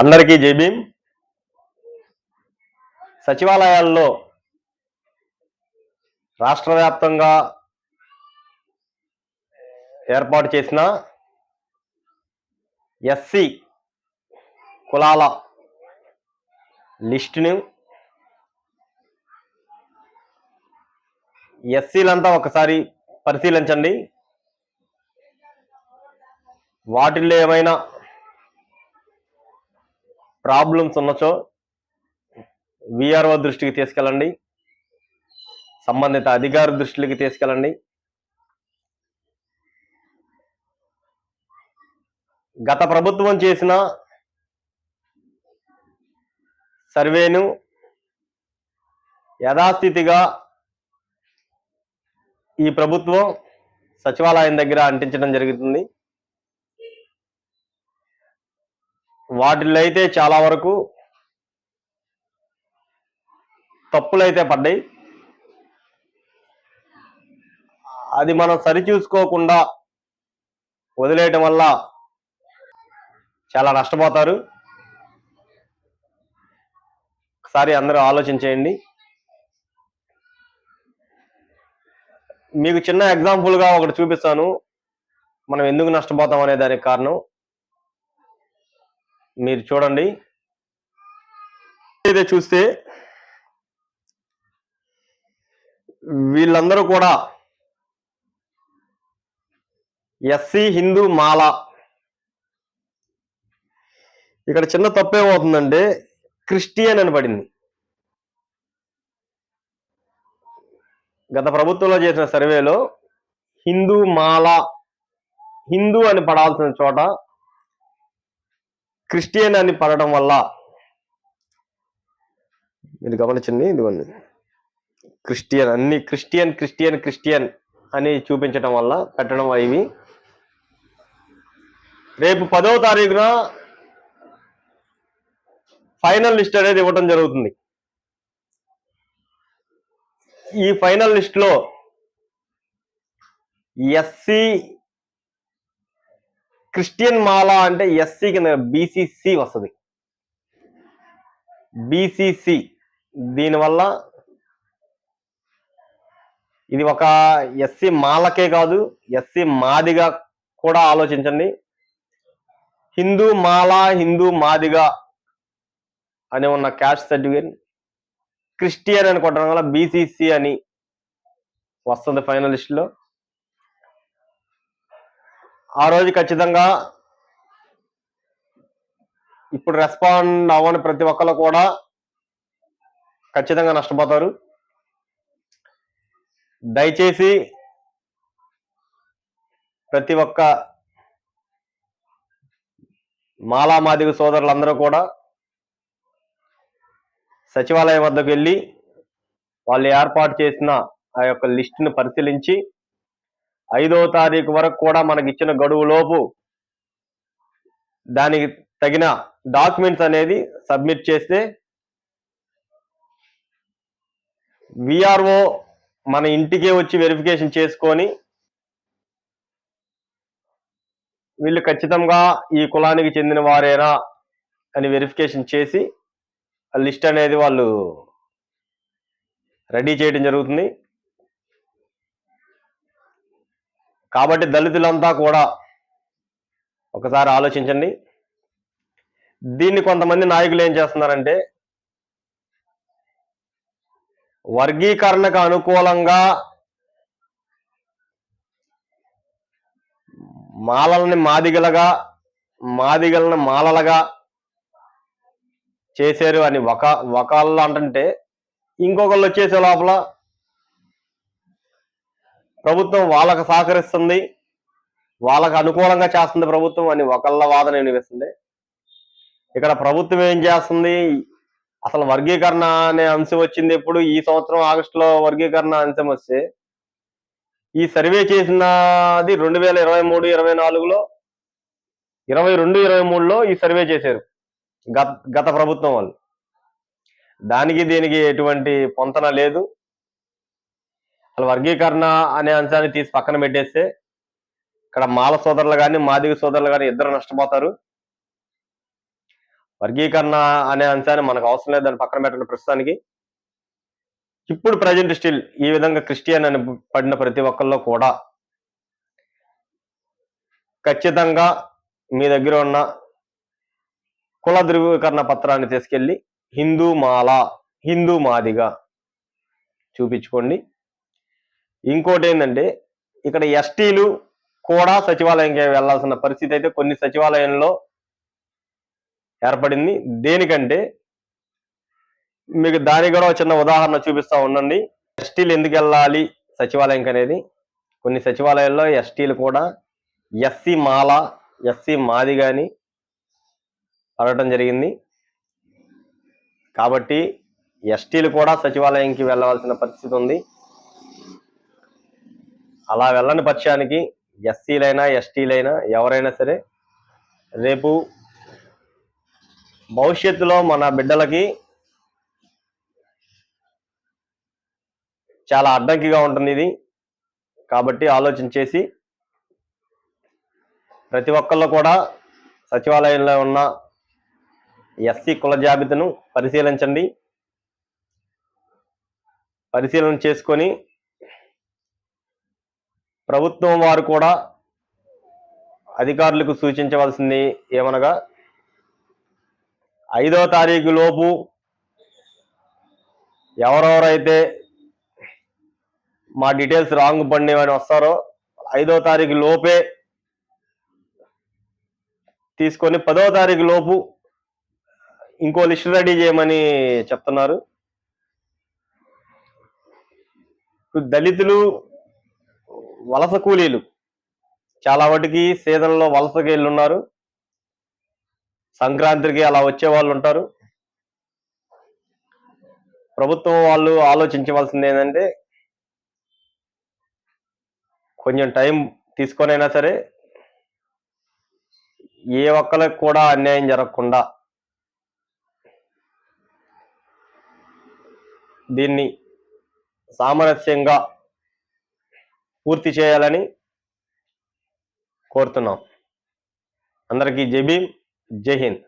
అందరికీ జై సచివాలయాల్లో రాష్ట్ర వ్యాప్తంగా ఏర్పాటు చేసిన ఎస్సి కులాల లిస్టును ఎస్సీలంతా ఒకసారి పరిశీలించండి. వాటిల్లో ఏమైనా ప్రాబ్లమ్స్ ఉన్నచో విఆర్ఓ దృష్టికి తీసుకెళ్ళండి. సంబంధిత అధికారి దృష్టికి తీసుకెళ్ళండి. గత ప్రభుత్వం చేసిన సర్వేను యథాస్థితిగా ఈ ప్రభుత్వం సచివాలయం దగ్గర అంటించడం జరుగుతుంది. వాటిల్లో అయితే చాలా వరకు తప్పులైతే పడ్డాయి. అది మనం సరిచూసుకోకుండా వదిలేయటం వల్ల చాలా నష్టపోతారు. ఒకసారి అందరూ ఆలోచించేయండి. మీకు చిన్న ఎగ్జాంపుల్గా ఒకటి చూపిస్తాను. మనం ఎందుకు నష్టపోతాం అనే దానికి కారణం. మీరు చూడండి. అయితే చూస్తే వీళ్ళందరూ కూడా ఎస్సీ హిందూ మాల. ఇక్కడ చిన్న తప్పే అవుతుందంటే క్రిస్టియన్ అని పడింది. గత ప్రభుత్వంలో చేసిన సర్వేలో హిందూ మాల హిందూ అని పడాల్సిన చోట క్రిస్టియన్ అని పడడం వల్ల మీరు గమనించండి ఇదిగోండి. క్రిస్టియన్ అన్ని క్రిస్టియన్ క్రిస్టియన్ క్రిస్టియన్ అని చూపించడం వల్ల పెట్టడం ఇవి రేపు పదవ తారీఖున ఫైనల్ లిస్ట్ అనేది ఇవ్వడం జరుగుతుంది. ఈ ఫైనల్ లిస్ట్లో ఎస్సీ క్రిస్టియన్ మాల అంటే ఎస్సీ కింద బీసీసీ వస్తుంది. బీసీసీ దీనివల్ల ఇది ఒక ఎస్సీ మాలకే కాదు ఎస్సీ మాదిగా కూడా ఆలోచించండి. హిందూ మాల హిందూ మాదిగా అని ఉన్న క్యాస్ట్ సర్టిఫికేట్ క్రిస్టియన్ అని కొట్టడం వల్ల బీసీసీ అని వస్తుంది ఫైనలిస్ట్లో ఆ రోజు ఖచ్చితంగా ఇప్పుడు రెస్పాండ్ అవ్వని ప్రతి ఒక్కరు కూడా ఖచ్చితంగా నష్టపోతారు. దయచేసి ప్రతి ఒక్క మాలామాదిగ సోదరులందరూ కూడా సచివాలయం వద్దకు వెళ్ళి వాళ్ళు ఏర్పాటు చేసిన ఆ యొక్క లిస్టును పరిశీలించి ఐదో తారీఖు వరకు కూడా మనకి ఇచ్చిన గడువులోపు దానికి తగిన డాక్యుమెంట్స్ అనేది సబ్మిట్ చేస్తే విఆర్ఓ మన ఇంటికే వచ్చి వెరిఫికేషన్ చేసుకొని వీళ్ళు ఖచ్చితంగా ఈ కులానికి చెందిన వారేనా అని వెరిఫికేషన్ చేసి ఆ లిస్ట్ అనేది వాళ్ళు రెడీ చేయడం జరుగుతుంది. కాబట్టి దళితులంతా కూడా ఒకసారి ఆలోచించండి. దీన్ని కొంతమంది నాయకులు ఏం చేస్తున్నారంటే వర్గీకరణకు అనుకూలంగా మాలల్ని మాదిగలగా మాదిగలను మాలలుగా చేశారు అని ఒక ఒకళ్ళు అంటుంటే ఇంకొకళ్ళు వచ్చేసే లోపల ప్రభుత్వం వాళ్ళకు సహకరిస్తుంది వాళ్ళకు అనుకూలంగా చేస్తుంది ప్రభుత్వం అని ఒకళ్ళ వాదన వినిపిస్తుంది. ఇక్కడ ప్రభుత్వం ఏం చేస్తుంది? అసలు వర్గీకరణ అనే అంశం వచ్చింది ఎప్పుడు? ఈ సంవత్సరం ఆగస్టులో వర్గీకరణ అంశం వస్తే ఈ సర్వే చేసినది రెండు వేల ఇరవై మూడు ఇరవై నాలుగులో ఇరవై రెండు ఇరవై మూడులో ఈ సర్వే చేశారు గత గత ప్రభుత్వం వాళ్ళు. దానికి దీనికి ఎటువంటి పొంతన లేదు. అసలు వర్గీకరణ అనే అంశాన్ని తీసి పక్కన పెట్టేస్తే ఇక్కడ మాల సోదరులు కానీ మాదిగ సోదరులు కానీ ఇద్దరు నష్టపోతారు. వర్గీకరణ అనే అంశాన్ని మనకు అవసరం లేదు దాన్ని పక్కన పెట్టండి ప్రస్తుతానికి. ఇప్పుడు ప్రజెంట్ స్టిల్ ఈ విధంగా క్రిస్టియన్ అని పడిన ప్రతి ఒక్కరిలో కూడా ఖచ్చితంగా మీ దగ్గర ఉన్న కుల ధృవీకరణ పత్రాన్ని తీసుకెళ్ళి హిందూ మాల హిందూ మాదిగా చూపించుకోండి. ఇంకోటి ఏంటంటే ఇక్కడ ఎస్టీలు కూడా సచివాలయంకి వెళ్ళాల్సిన పరిస్థితి అయితే కొన్ని సచివాలయంలో ఏర్పడింది. దేనికంటే మీకు దానికి కూడా ఒక చిన్న ఉదాహరణ చూపిస్తా ఉండండి. ఎస్టీలు ఎందుకు వెళ్ళాలి సచివాలయంకి అనేది? కొన్ని సచివాలయాల్లో ఎస్టీలు కూడా ఎస్సీ మాల ఎస్సీ మాది కానీ అడగటం జరిగింది. కాబట్టి ఎస్టీలు కూడా సచివాలయంకి వెళ్ళవలసిన పరిస్థితి ఉంది. అలా వెళ్ళని పక్షానికి ఎస్సీలైనా ఎస్టీలైనా ఎవరైనా సరే రేపు భవిష్యత్తులో మన బిడ్డలకి చాలా అడ్డంకిగా ఉంటుంది ఇది. కాబట్టి ఆలోచన చేసి ప్రతి ఒక్కళ్ళు కూడా సచివాలయంలో ఉన్న ఎస్సీ కుల జాబితాను పరిశీలించండి. పరిశీలన చేసుకొని ప్రభుత్వం వారు కూడా అధికారులకు సూచించవలసింది ఏమనగా ఐదో తారీఖు లోపు ఎవరెవరైతే మా డీటెయిల్స్ రాంగ్ పడినవని వస్తారో ఐదో తారీఖు లోపే తీసుకొని పదో తారీఖు లోపు ఇంకో లిస్ట్ రెడీ చేయమని చెప్తున్నారు. దళితులు వలస కూలీలు. చాలా వాటికి సీజన్లో వలసకి వెళ్ళి ఉన్నారు సంక్రాంతికి అలా వచ్చే వాళ్ళు ఉంటారు. ప్రభుత్వం వాళ్ళు ఆలోచించవలసింది ఏంటంటే కొంచెం టైం తీసుకొనైనా సరే ఏ ఒక్కరికి కూడా అన్యాయం జరగకుండా దీన్ని సామరస్యంగా పూర్తి చేయాలని కోరుతున్నాం. అందరికీ జై భీమ్ జై హింద్.